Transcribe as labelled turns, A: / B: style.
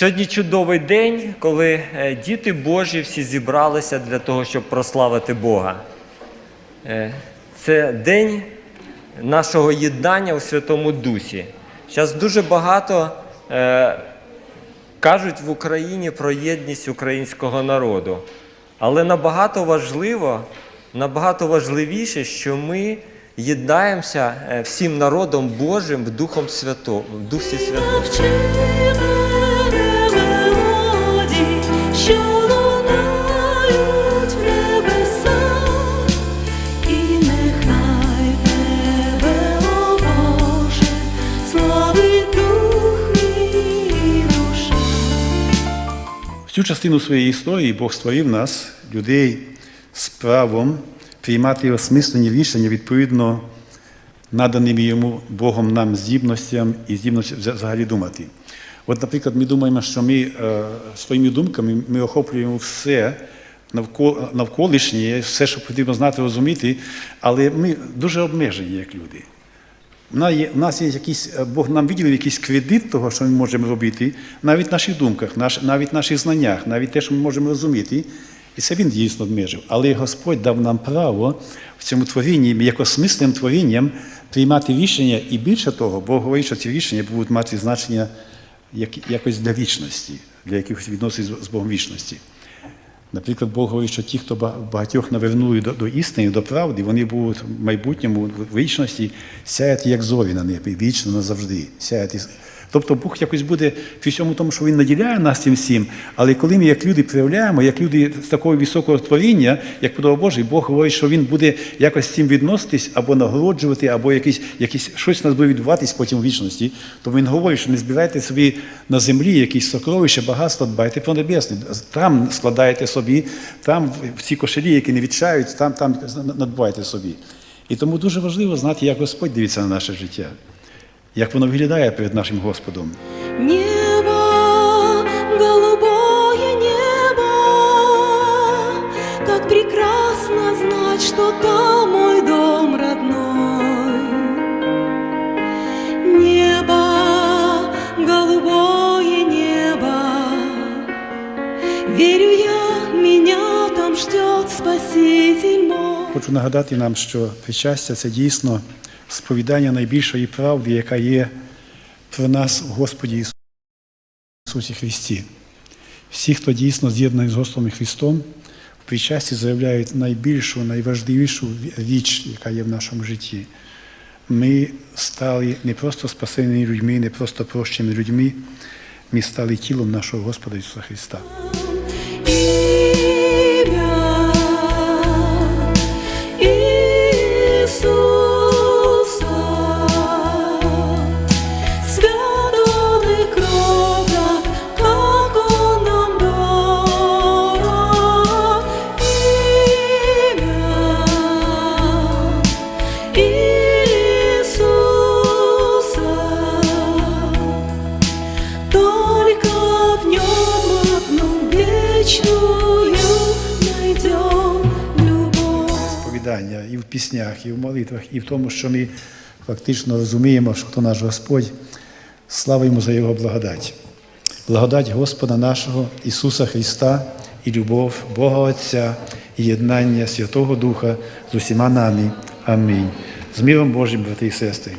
A: Сьогодні чудовий день, коли е, діти Божі всі зібралися для того, щоб прославити Бога. Е, Це день нашого єднання у Святому Дусі. Зараз дуже багато е, кажуть в Україні про єдність українського народу. Але набагато важливо, набагато важливіше, що ми єднаємося всім народом Божим в Духом Свято, в Дусі Святому.
B: Цю частину своєї історії Бог створив нас, людей, з правом приймати осмислені рішення відповідно наданим йому Богом нам здібностям і здібності взагалі думати. От, наприклад, ми думаємо, що ми е, своїми думками ми охоплюємо все навколишнє, все, що потрібно знати, розуміти, але ми дуже обмежені як люди. У нас є, якийсь, е, Бог нам виділив якийсь кредит того, що ми можемо робити, навіть в наших думках, навіть в наших знаннях, навіть те, що ми можемо розуміти. І це він дійсно обмежив. Але Господь дав нам право в цьому творінні, як осмислим творінням, приймати рішення, і більше того, Бог говорить, що ці рішення будуть мати значення як, якось для вічності, для якихось відносин з Богом вічності. Наприклад, Бог говорить, що ті, хто ба- багатьох навернули до, до істини, до правди, вони будуть в майбутньому, в вічності сяяти як зорі на небі, вічно назавжди. Сяяти. Тобто Бог якось буде при всьому тому, що Він наділяє нас цим всім, але коли ми як люди проявляємо, як люди з такого високого творіння, як подобав Божий, Бог говорить, що Він буде якось з цим відноситись або нагороджувати, або якісь, якісь, щось у нас буде відбуватись потім у вічності. То він говорить, що не збирайте собі на землі якісь сокровища, багатства, дбайте про небесне. Там складаєте собі, там в ці кошелі, які не відчають, там, там надбайте собі. І тому дуже важливо знати, як Господь дивиться на наше життя, як воно виглядає перед нашим Господом.
C: Небо, голубое небо, как прекрасно знать, что там мой дом родной. Небо, голубое небо, верю я, меня там ждет Спаситель мой.
B: Хочу нагадати нам, що причастя це дійсно сповідання найбільшої правди, яка є про нас в Господі Ісусі Христі. Всі, хто дійсно з'єднаний з Господом і Христом, в причасті заявляють найбільшу, найважливішу річ, яка є в нашому житті. Ми стали не просто спасеними людьми, не просто прощеними людьми, ми стали тілом нашого Господа Ісуса Христа. Сповідання і в піснях, і в молитвах, і в тому, що ми фактично розуміємо, що хто наш Господь, слава йому за Його благодать. Благодать Господа нашого Ісуса Христа і любов Бога Отця і єднання Святого Духа з усіма нами. Амінь. З миром Божим, брати і сестри.